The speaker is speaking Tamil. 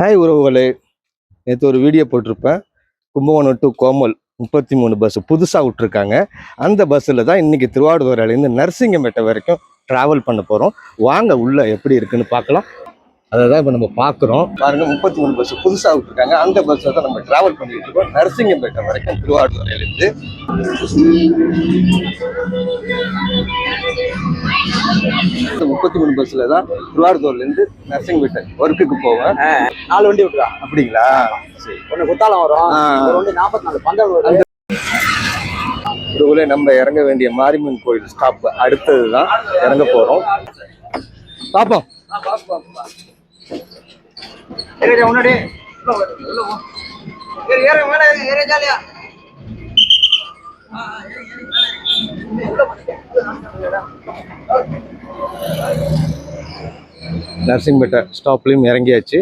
ஹாய் உறவுகளே. நேற்று ஒரு வீடியோ போட்டிருப்பேன். கும்பகோணம் டு கோமல் முப்பத்தி மூணு பஸ் புதுசாக விட்ருக்காங்க அந்த பஸ்ஸில் தான் இன்றைக்கி திருவாரூர்லேருந்து நரசிங்கம்பேட்டை வரைக்கும் ட்ராவல் பண்ண போகிறோம் வாங்க உள்ளே எப்படி இருக்குன்னு பார்க்கலாம். அதை தான் இப்போ நம்ம பார்க்குறோம். பாருங்கள் முப்பத்தி மூணு பஸ் புதுசாக விட்ருக்காங்க அந்த பஸ்ஸில் தான் நம்ம ட்ராவல் பண்ணிட்டு இருக்கோம். நரசிங்கம்பேட்டை வரைக்கும் திருவாரூர்லேருந்து முப்பத்தி மூணு பஸ்ஸில் தான் திருவாரூர்லேருந்து நரசிங்கம்பேட்டை ஒர்க்குக்கு போவேன். நாலு வண்டி விட்டுறா. அப்படிங்களா? ஒண்ணு குத்தாலம் வரும் நாற்பத்தி நாலு பந்தல் இதுக்குள்ள நம்ம இறங்க வேண்டிய மாரியம்மன் கோயில் ஸ்டாப் அடுத்தது தான் இறங்க போறோம். பாப்போம். முன்னாடி. நரசிங்கப்பேட்டை ஸ்டாப்லேயும் இறங்கியாச்சு.